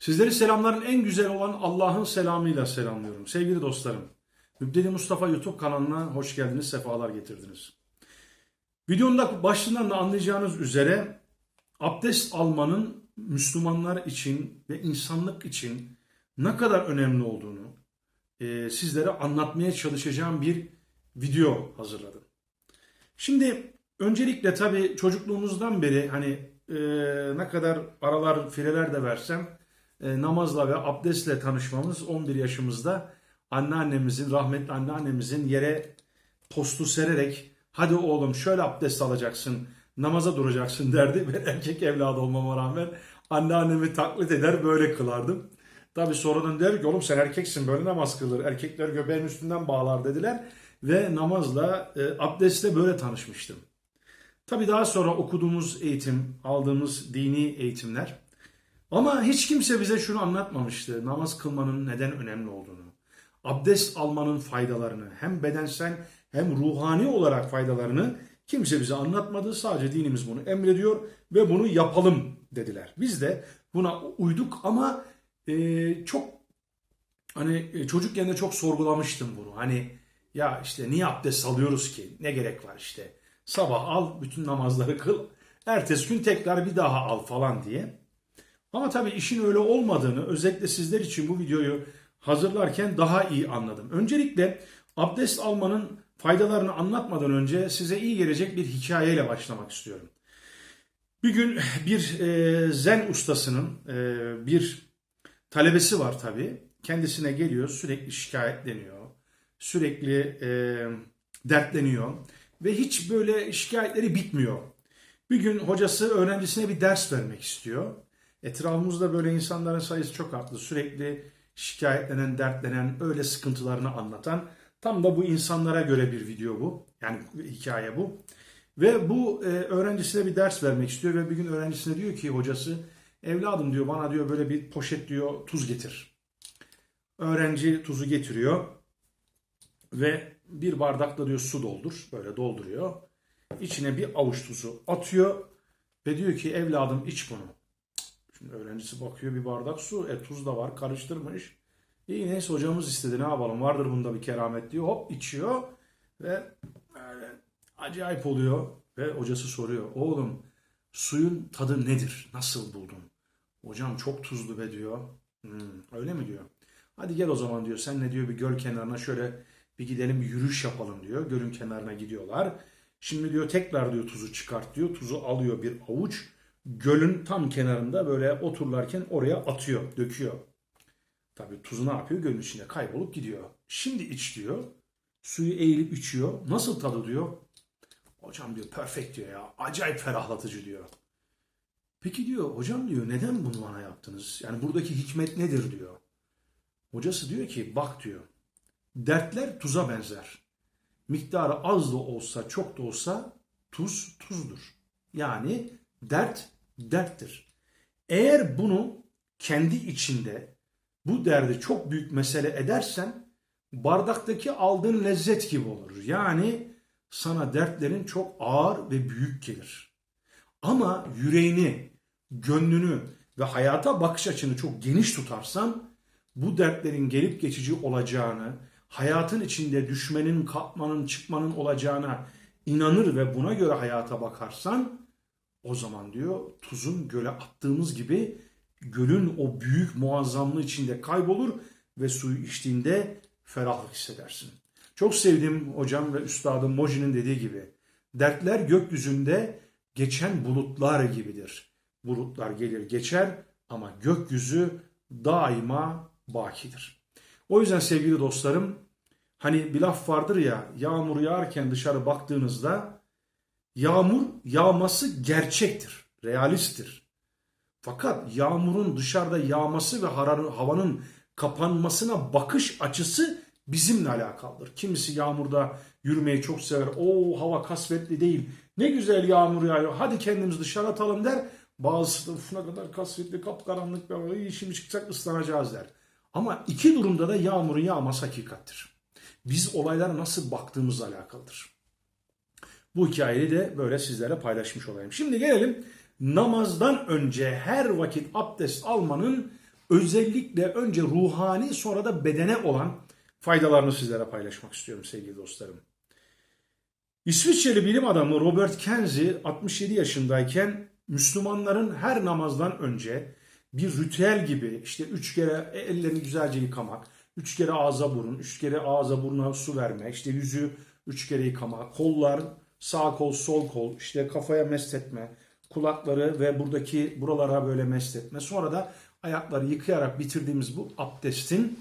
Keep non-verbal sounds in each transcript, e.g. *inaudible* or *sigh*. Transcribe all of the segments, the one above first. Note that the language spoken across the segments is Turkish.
Sizleri selamların en güzel olan Allah'ın selamıyla selamlıyorum. Sevgili dostlarım, Mübdeli Mustafa YouTube kanalına hoş geldiniz, sefalar getirdiniz. Videonun da başlığından da anlayacağınız üzere abdest almanın Müslümanlar için ve insanlık için ne kadar önemli olduğunu e, sizlere anlatmaya çalışacağım bir video hazırladım. Şimdi öncelikle tabii çocukluğumuzdan beri hani e, ne kadar aralar fireler de versem e, namazla ve abdestle tanışmamız 11 yaşımızda anneannemizin, rahmetli anneannemizin yere postu sererek hadi oğlum şöyle abdest alacaksın, namaza duracaksın *laughs* derdi. Ben erkek evladı olmama rağmen anneannemi taklit eder böyle kılardım. Tabi sonradan der ki oğlum sen erkeksin böyle namaz kılır. Erkekler göbeğin üstünden bağlar dediler. Ve namazla, e, abdestle böyle tanışmıştım. Tabi daha sonra okuduğumuz eğitim, aldığımız dini eğitimler. Ama hiç kimse bize şunu anlatmamıştı. Namaz kılmanın neden önemli olduğunu. Abdest almanın faydalarını hem bedensel hem ruhani olarak faydalarını kimse bize anlatmadı. Sadece dinimiz bunu emrediyor ve bunu yapalım dediler. Biz de buna uyduk ama e, çok hani e, çocukken de çok sorgulamıştım bunu. Hani ya işte niye abdest alıyoruz ki? Ne gerek var işte. Sabah al bütün namazları kıl. Ertesi gün tekrar bir daha al falan diye. Ama tabii işin öyle olmadığını özellikle sizler için bu videoyu hazırlarken daha iyi anladım. Öncelikle abdest almanın faydalarını anlatmadan önce size iyi gelecek bir hikayeyle başlamak istiyorum. Bir gün bir e, zen ustasının e, bir talebesi var tabii. Kendisine geliyor sürekli şikayetleniyor. Sürekli e, dertleniyor. Ve hiç böyle şikayetleri bitmiyor. Bir gün hocası öğrencisine bir ders vermek istiyor. Etrafımızda böyle insanların sayısı çok arttı. Sürekli şikayetlenen, dertlenen, öyle sıkıntılarını anlatan. Tam da bu insanlara göre bir video bu. Yani hikaye bu. Ve bu e, öğrencisine bir ders vermek istiyor ve bir gün öğrencisine diyor ki hocası evladım diyor bana diyor böyle bir poşet diyor tuz getir. Öğrenci tuzu getiriyor ve bir bardakla diyor su doldur. Böyle dolduruyor. İçine bir avuç tuzu atıyor ve diyor ki evladım iç bunu. Şimdi öğrencisi bakıyor bir bardak su. E tuz da var karıştırmış. İyi neyse hocamız istedi ne yapalım vardır bunda bir keramet diyor. Hop içiyor ve böyle acayip oluyor. Ve hocası soruyor. Oğlum suyun tadı nedir? Nasıl buldun? Hocam çok tuzlu be diyor. "Hmm, öyle mi diyor. Hadi gel o zaman diyor. Sen ne diyor bir göl kenarına şöyle bir gidelim bir yürüyüş yapalım diyor. Gölün kenarına gidiyorlar. Şimdi diyor tekrar diyor tuzu çıkart diyor. Tuzu alıyor bir avuç. Gölün tam kenarında böyle otururlarken oraya atıyor, döküyor. Tabii tuzu ne yapıyor? Gölün içinde kaybolup gidiyor. Şimdi iç diyor. Suyu eğilip içiyor. Nasıl tadı diyor. Hocam diyor perfect diyor ya. Acayip ferahlatıcı diyor. Peki diyor hocam diyor neden bunu bana yaptınız? Yani buradaki hikmet nedir diyor. Hocası diyor ki bak diyor. Dertler tuza benzer. Miktarı az da olsa çok da olsa tuz tuzdur. Yani dert derttir. Eğer bunu kendi içinde bu derdi çok büyük mesele edersen bardaktaki aldığın lezzet gibi olur. Yani sana dertlerin çok ağır ve büyük gelir. Ama yüreğini, gönlünü ve hayata bakış açını çok geniş tutarsan bu dertlerin gelip geçici olacağını, hayatın içinde düşmenin, kalkmanın, çıkmanın olacağına inanır ve buna göre hayata bakarsan o zaman diyor tuzun göle attığımız gibi gölün o büyük muazzamlığı içinde kaybolur ve suyu içtiğinde ferahlık hissedersin. Çok sevdiğim hocam ve üstadım Moji'nin dediği gibi dertler gökyüzünde geçen bulutlar gibidir. Bulutlar gelir geçer ama gökyüzü daima bakidir. O yüzden sevgili dostlarım hani bir laf vardır ya yağmur yağarken dışarı baktığınızda Yağmur yağması gerçektir, realisttir. Fakat yağmurun dışarıda yağması ve havanın kapanmasına bakış açısı bizimle alakalıdır. Kimisi yağmurda yürümeyi çok sever. O hava kasvetli değil. Ne güzel yağmur yağıyor. Hadi kendimizi dışarı atalım der. Bazısı da "Uf, ne kadar kasvetli, kapkaranlık ve şimdi çıkacak ıslanacağız der. Ama iki durumda da yağmurun yağması hakikattir. Biz olaylara nasıl baktığımızla alakalıdır. Bu hikayeyi de böyle sizlere paylaşmış olayım. Şimdi gelelim namazdan önce her vakit abdest almanın özellikle önce ruhani sonra da bedene olan faydalarını sizlere paylaşmak istiyorum sevgili dostlarım. İsviçreli bilim adamı Robert Kenzie 67 yaşındayken Müslümanların her namazdan önce bir ritüel gibi işte üç kere ellerini güzelce yıkamak, üç kere ağza burun, üç kere ağza buruna su verme, işte yüzü üç kere yıkama, kollar sağ kol sol kol, işte kafaya mest etme, kulakları ve buradaki buralara böyle mest etme. Sonra da ayakları yıkayarak bitirdiğimiz bu abdestin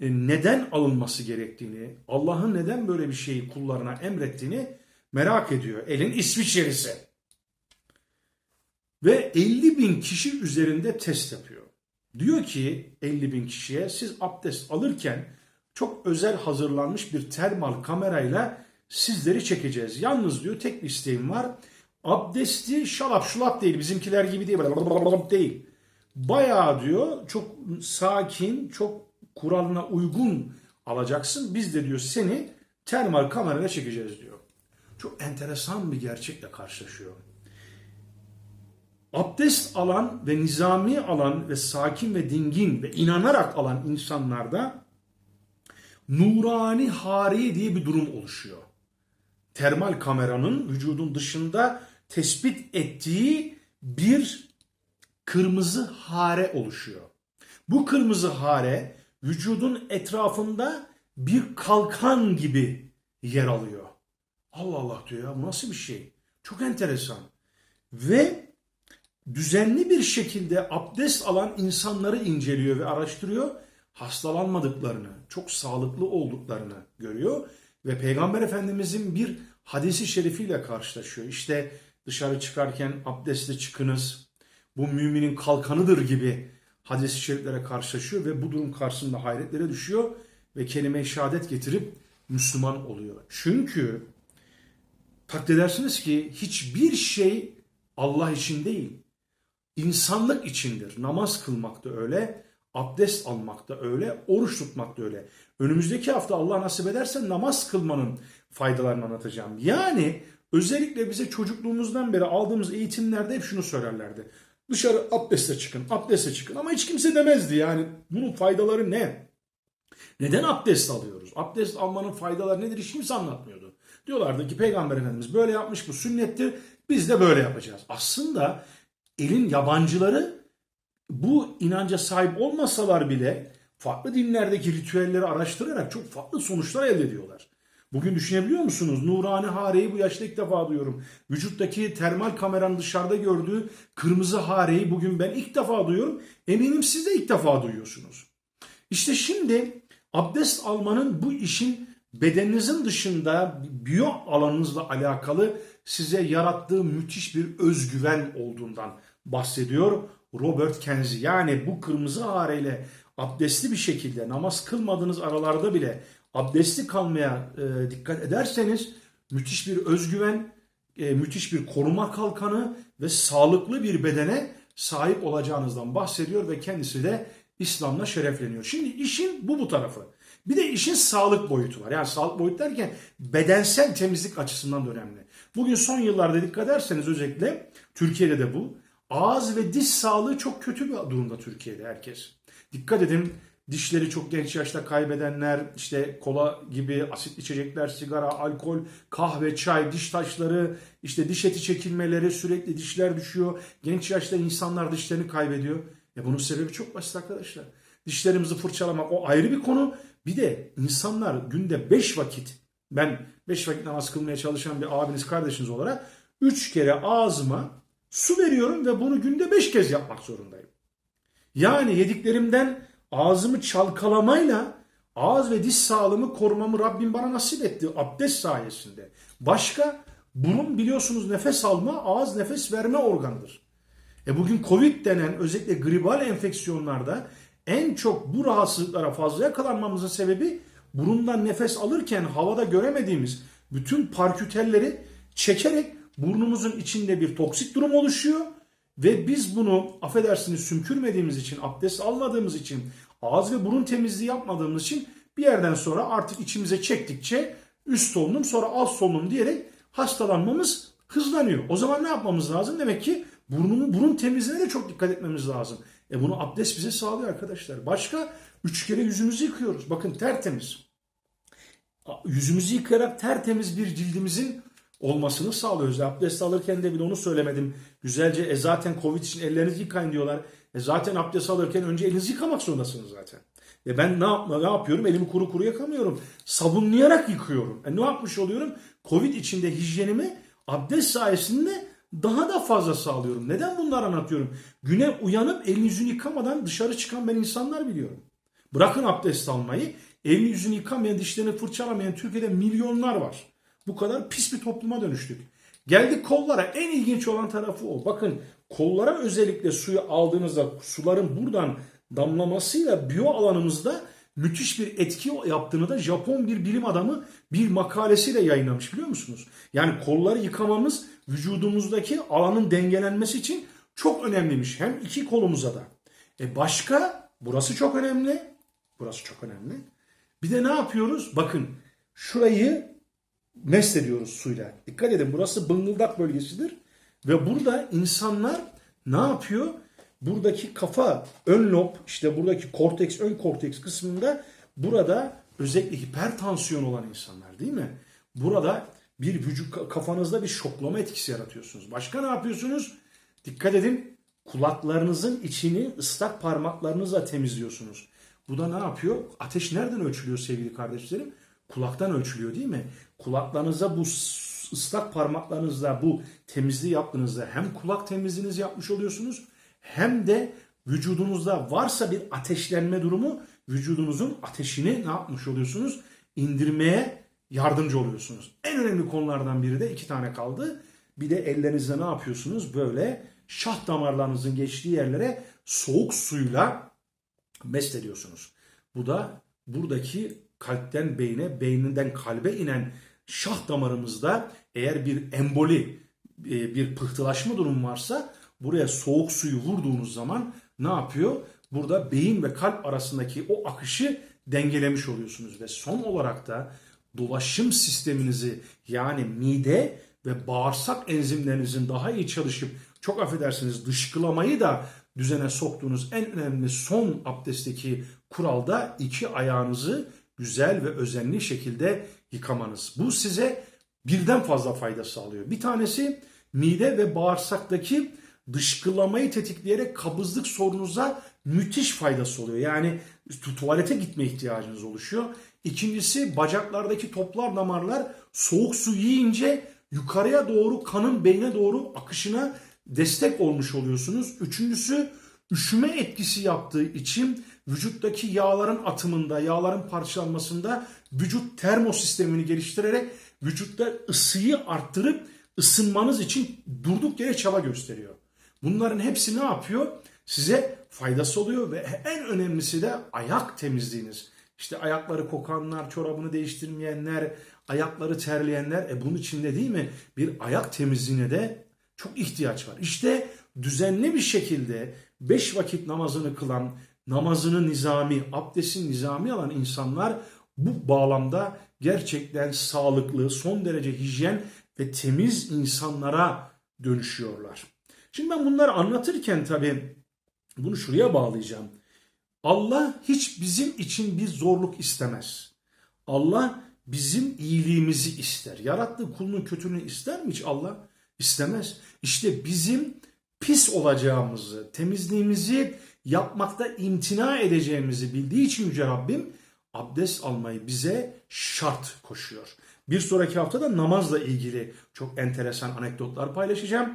e, neden alınması gerektiğini, Allah'ın neden böyle bir şeyi kullarına emrettiğini merak ediyor. Elin İsviçrelisi. Ve 50 bin kişi üzerinde test yapıyor. Diyor ki 50 bin kişiye siz abdest alırken çok özel hazırlanmış bir termal kamerayla sizleri çekeceğiz. Yalnız diyor tek bir isteğim var. Abdesti şalap şulap değil bizimkiler gibi değil değil. Bayağı diyor çok sakin çok kuralına uygun alacaksın. Biz de diyor seni termal kamerayla çekeceğiz diyor. Çok enteresan bir gerçekle karşılaşıyor. Abdest alan ve nizami alan ve sakin ve dingin ve inanarak alan insanlarda nurani hari diye bir durum oluşuyor. Termal kameranın vücudun dışında tespit ettiği bir kırmızı hare oluşuyor. Bu kırmızı hare vücudun etrafında bir kalkan gibi yer alıyor. Allah Allah diyor ya bu nasıl bir şey? Çok enteresan. Ve düzenli bir şekilde abdest alan insanları inceliyor ve araştırıyor. Hastalanmadıklarını, çok sağlıklı olduklarını görüyor. Ve Peygamber Efendimizin bir hadisi şerifiyle karşılaşıyor. İşte dışarı çıkarken abdestli çıkınız, bu müminin kalkanıdır gibi hadis-i şeriflere karşılaşıyor ve bu durum karşısında hayretlere düşüyor ve kelime-i şehadet getirip Müslüman oluyor. Çünkü takdir edersiniz ki hiçbir şey Allah için değil, insanlık içindir. Namaz kılmak da öyle, abdest almak da öyle, oruç tutmak da öyle. Önümüzdeki hafta Allah nasip ederse namaz kılmanın faydalarını anlatacağım. Yani özellikle bize çocukluğumuzdan beri aldığımız eğitimlerde hep şunu söylerlerdi. Dışarı abdeste çıkın, abdeste çıkın ama hiç kimse demezdi yani bunun faydaları ne? Neden abdest alıyoruz? Abdest almanın faydaları nedir hiç kimse anlatmıyordu. Diyorlardı ki Peygamber Efendimiz böyle yapmış bu sünnettir biz de böyle yapacağız. Aslında elin yabancıları bu inanca sahip olmasalar bile farklı dinlerdeki ritüelleri araştırarak çok farklı sonuçlar elde ediyorlar. Bugün düşünebiliyor musunuz? Nurani hareyi bu yaşta ilk defa duyuyorum. Vücuttaki termal kameranın dışarıda gördüğü kırmızı hareyi bugün ben ilk defa duyuyorum. Eminim siz de ilk defa duyuyorsunuz. İşte şimdi abdest almanın bu işin bedeninizin dışında biyo alanınızla alakalı size yarattığı müthiş bir özgüven olduğundan bahsediyor Robert Kenzie. Yani bu kırmızı hareyle abdestli bir şekilde namaz kılmadığınız aralarda bile abdestli kalmaya e, dikkat ederseniz müthiş bir özgüven, e, müthiş bir koruma kalkanı ve sağlıklı bir bedene sahip olacağınızdan bahsediyor ve kendisi de İslam'la şerefleniyor. Şimdi işin bu bu tarafı. Bir de işin sağlık boyutu var. Yani sağlık boyutu derken bedensel temizlik açısından da önemli. Bugün son yıllarda dikkat ederseniz özellikle Türkiye'de de bu. Ağız ve diş sağlığı çok kötü bir durumda Türkiye'de herkes. Dikkat edin dişleri çok genç yaşta kaybedenler, işte kola gibi asit içecekler, sigara, alkol, kahve, çay, diş taşları, işte diş eti çekilmeleri, sürekli dişler düşüyor. Genç yaşta insanlar dişlerini kaybediyor. Ya bunun sebebi çok basit arkadaşlar. Dişlerimizi fırçalamak o ayrı bir konu. Bir de insanlar günde 5 vakit, ben 5 vakit namaz kılmaya çalışan bir abiniz kardeşiniz olarak 3 kere ağzıma su veriyorum ve bunu günde 5 kez yapmak zorundayım. Yani yediklerimden ağzımı çalkalamayla ağız ve diş sağlığımı korumamı Rabbim bana nasip etti abdest sayesinde. Başka burun biliyorsunuz nefes alma, ağız nefes verme organıdır. E bugün Covid denen özellikle gribal enfeksiyonlarda en çok bu rahatsızlıklara fazla yakalanmamızın sebebi burundan nefes alırken havada göremediğimiz bütün parkütelleri çekerek burnumuzun içinde bir toksik durum oluşuyor ve biz bunu affedersiniz sümkürmediğimiz için, abdest almadığımız için, ağız ve burun temizliği yapmadığımız için bir yerden sonra artık içimize çektikçe üst solunum sonra alt solunum diyerek hastalanmamız hızlanıyor. O zaman ne yapmamız lazım? Demek ki burnumu, burun temizliğine de çok dikkat etmemiz lazım. E bunu abdest bize sağlıyor arkadaşlar. Başka üç kere yüzümüzü yıkıyoruz. Bakın tertemiz. Yüzümüzü yıkayarak tertemiz bir cildimizin olmasını sağlıyoruz. Abdest alırken de bile onu söylemedim. Güzelce e zaten Covid için ellerinizi yıkayın diyorlar. E zaten abdest alırken önce elinizi yıkamak zorundasınız zaten. Ve ben ne, yapma, ne yapıyorum? Elimi kuru kuru yakamıyorum. Sabunlayarak yıkıyorum. E ne yapmış oluyorum? Covid içinde hijyenimi abdest sayesinde daha da fazla sağlıyorum. Neden bunları anlatıyorum? Güne uyanıp elini yüzünü yıkamadan dışarı çıkan ben insanlar biliyorum. Bırakın abdest almayı. Elini yüzünü yıkamayan, dişlerini fırçalamayan Türkiye'de milyonlar var. Bu kadar pis bir topluma dönüştük. Geldik kollara. En ilginç olan tarafı o. Bakın kollara özellikle suyu aldığınızda suların buradan damlamasıyla biyo alanımızda müthiş bir etki yaptığını da Japon bir bilim adamı bir makalesiyle yayınlamış biliyor musunuz? Yani kolları yıkamamız vücudumuzdaki alanın dengelenmesi için çok önemliymiş. Hem iki kolumuza da. E başka burası çok önemli. Burası çok önemli. Bir de ne yapıyoruz? Bakın şurayı mest ediyoruz suyla. Dikkat edin burası bıngıldak bölgesidir. Ve burada insanlar ne yapıyor? Buradaki kafa ön lob işte buradaki korteks ön korteks kısmında burada özellikle hipertansiyon olan insanlar değil mi? Burada bir vücut kafanızda bir şoklama etkisi yaratıyorsunuz. Başka ne yapıyorsunuz? Dikkat edin kulaklarınızın içini ıslak parmaklarınızla temizliyorsunuz. Bu da ne yapıyor? Ateş nereden ölçülüyor sevgili kardeşlerim? Kulaktan ölçülüyor değil mi? Kulaklarınıza bu ıslak parmaklarınızla bu temizliği yaptığınızda hem kulak temizliğinizi yapmış oluyorsunuz hem de vücudunuzda varsa bir ateşlenme durumu vücudunuzun ateşini ne yapmış oluyorsunuz? İndirmeye yardımcı oluyorsunuz. En önemli konulardan biri de iki tane kaldı. Bir de ellerinizle ne yapıyorsunuz? Böyle şah damarlarınızın geçtiği yerlere soğuk suyla mest ediyorsunuz. Bu da buradaki kalpten beyne, beyninden kalbe inen şah damarımızda eğer bir emboli, e, bir pıhtılaşma durumu varsa buraya soğuk suyu vurduğunuz zaman ne yapıyor? Burada beyin ve kalp arasındaki o akışı dengelemiş oluyorsunuz ve son olarak da dolaşım sisteminizi yani mide ve bağırsak enzimlerinizin daha iyi çalışıp çok affedersiniz dışkılamayı da düzene soktuğunuz en önemli son abdestteki kuralda iki ayağınızı güzel ve özenli şekilde yıkamanız. Bu size birden fazla fayda sağlıyor. Bir tanesi mide ve bağırsaktaki dışkılamayı tetikleyerek kabızlık sorunuza müthiş faydası oluyor. Yani tuvalete gitme ihtiyacınız oluşuyor. İkincisi bacaklardaki toplar damarlar soğuk su yiyince yukarıya doğru kanın beyne doğru akışına destek olmuş oluyorsunuz. Üçüncüsü üşüme etkisi yaptığı için vücuttaki yağların atımında, yağların parçalanmasında vücut termosistemini geliştirerek vücutta ısıyı arttırıp ısınmanız için durduk yere çaba gösteriyor. Bunların hepsi ne yapıyor? Size faydası oluyor ve en önemlisi de ayak temizliğiniz. İşte ayakları kokanlar, çorabını değiştirmeyenler, ayakları terleyenler. E bunun içinde değil mi? Bir ayak temizliğine de çok ihtiyaç var. İşte düzenli bir şekilde beş vakit namazını kılan, namazını nizami, abdestin nizami alan insanlar bu bağlamda gerçekten sağlıklı, son derece hijyen ve temiz insanlara dönüşüyorlar. Şimdi ben bunları anlatırken tabii bunu şuraya bağlayacağım. Allah hiç bizim için bir zorluk istemez. Allah bizim iyiliğimizi ister. Yarattığı kulunun kötülüğünü ister mi hiç Allah? İstemez. İşte bizim pis olacağımızı, temizliğimizi yapmakta imtina edeceğimizi bildiği için Yüce Rabbim abdest almayı bize şart koşuyor. Bir sonraki haftada namazla ilgili çok enteresan anekdotlar paylaşacağım.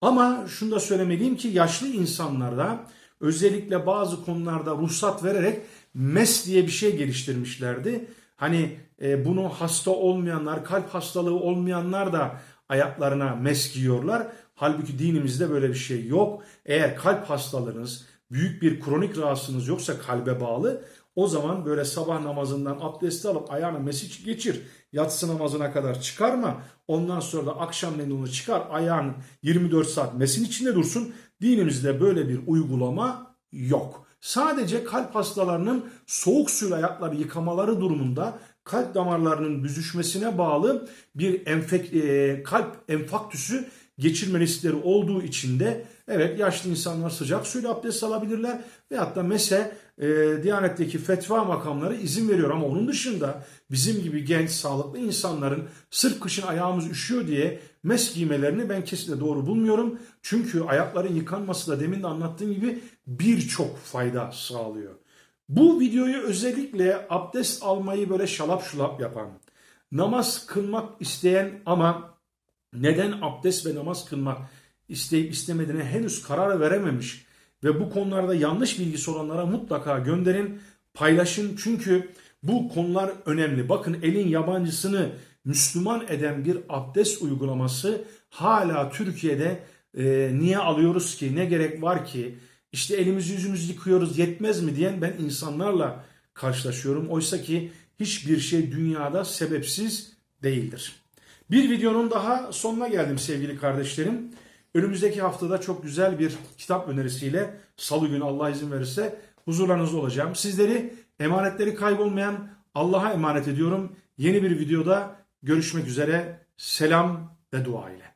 Ama şunu da söylemeliyim ki yaşlı insanlarda özellikle bazı konularda ruhsat vererek mes diye bir şey geliştirmişlerdi. Hani e, bunu hasta olmayanlar, kalp hastalığı olmayanlar da ayaklarına mes giyiyorlar. Halbuki dinimizde böyle bir şey yok. Eğer kalp hastalığınız, büyük bir kronik rahatsızlığınız yoksa kalbe bağlı o zaman böyle sabah namazından abdesti alıp ayağına mesih geçir. Yatsı namazına kadar çıkarma. Ondan sonra da akşam mendilini çıkar. Ayağın 24 saat mesin içinde dursun. Dinimizde böyle bir uygulama yok. Sadece kalp hastalarının soğuk suyla ayakları yıkamaları durumunda kalp damarlarının büzüşmesine bağlı bir enfek, e, kalp enfaktüsü geçirme riskleri olduğu için de evet yaşlı insanlar sıcak suyla abdest alabilirler veyahut da mese e, Diyanet'teki fetva makamları izin veriyor ama onun dışında bizim gibi genç sağlıklı insanların sırf kışın ayağımız üşüyor diye mes giymelerini ben kesinlikle doğru bulmuyorum. Çünkü ayakların yıkanması da demin de anlattığım gibi birçok fayda sağlıyor. Bu videoyu özellikle abdest almayı böyle şalap şulap yapan, namaz kılmak isteyen ama neden abdest ve namaz kılmak isteyip istemediğine henüz karar verememiş ve bu konularda yanlış bilgisi olanlara mutlaka gönderin, paylaşın. Çünkü bu konular önemli. Bakın elin yabancısını Müslüman eden bir abdest uygulaması hala Türkiye'de e, niye alıyoruz ki, ne gerek var ki, işte elimizi yüzümüzü yıkıyoruz yetmez mi diyen ben insanlarla karşılaşıyorum. Oysa ki hiçbir şey dünyada sebepsiz değildir. Bir videonun daha sonuna geldim sevgili kardeşlerim. Önümüzdeki haftada çok güzel bir kitap önerisiyle salı günü Allah izin verirse huzurlarınızda olacağım. Sizleri emanetleri kaybolmayan Allah'a emanet ediyorum. Yeni bir videoda görüşmek üzere. Selam ve dua ile.